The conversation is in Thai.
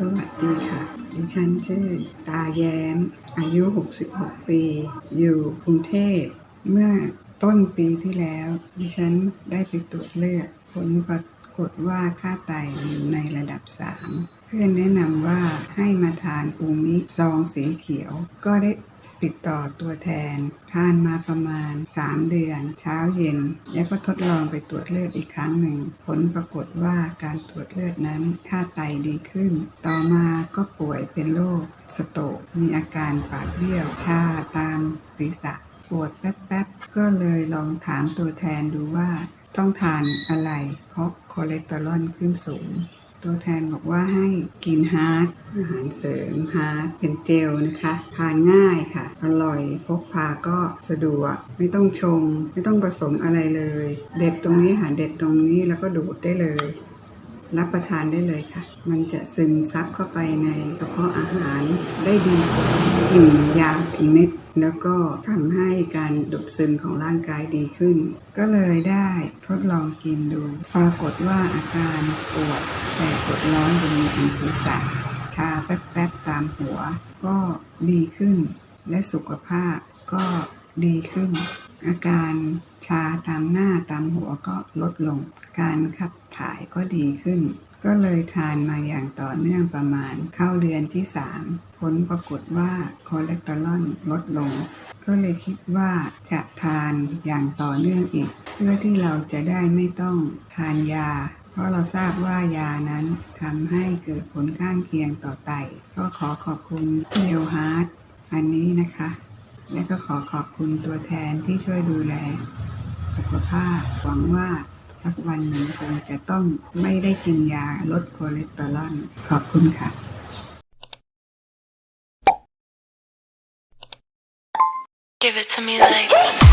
สวัสดีค่ะ ดิฉันชื่อ ตาแย้ม อายุ 66 ปี อยู่กรุงเทพ เมื่อต้นปีที่แล้ว ดิฉันได้ไปตรวจเลือด ผลปรากฏว่าค่าไตอยู่ในระดับ 3 เพื่อนแนะนำว่าให้มาทานอูมิซองสีเขียว ก็ได้ ติดต่อตัวแทน ทานมาประมาณ 3 เดือน เช้าเย็น แล้วก็ทดลองไปตรวจเลือดอีกครั้งหนึ่ง ผลปรากฏว่าการตรวจเลือดนั้นค่าไตดีขึ้น ต่อมาก็ป่วยเป็นโรคสโตกมีอาการปากเบี้ยว ชาตามศีรษะ ปวดแป๊บๆ ก็เลยลองถามตัวแทนดูว่า ต้องทานอะไร เพราะคอเลสเตอรอลขึ้นสูง ตัวแทนบอกว่าให้กินฮาร์ดอาหารเสริมฮาร์ดเป็นเจลนะคะทานง่ายค่ะ อร่อยพกพาก็สะดวก ไม่ต้องชง ไม่ต้องผสมอะไรเลย เด็ดตรงนี้หาเด็ดตรงนี้แล้วก็ดูดได้เลย รับประทานได้เลยค่ะ มันจะซึมซับเข้าไปในกระเพาะอาหารได้ดีกว่ากลิ่นยาเป็นเม็ด แล้วก็ทำให้การดูดซึมของร่างกายดีขึ้น ก็เลยได้ทดลองกินดู ปรากฏว่าอาการปวดแสบปวดร้อนบริเวณศีรษะ ชาแป๊บๆตามหัว ก็ดีขึ้น และสุขภาพก็ดีขึ้น อาการชาตามหน้าตามหัวก็ลดลง การขับถ่ายก็ดีขึ้น ก็เลยทานมาอย่างต่อเนื่องประมาณเข้าเดือนที่ 3 ผลปรากฏว่าคอเลสเตอรอลลดลง ก็เลยคิดว่าจะทานอย่างต่อเนื่องอีก เพื่อที่เราจะได้ไม่ต้องทานยา เพราะเราทราบว่ายานั้นทำให้เกิดผลข้างเคียงต่อไต ก็ขอขอบคุณเดลฮาร์ดอันนี้นะคะ และก็ขอขอบคุณตัวแทนที่ช่วยดูแล สุขภาพหวังว่าสักวันหนึ่งคงจะต้องไม่ได้กินยาลดคอเลสเตอรอลขอบคุณค่ะ Give it to me like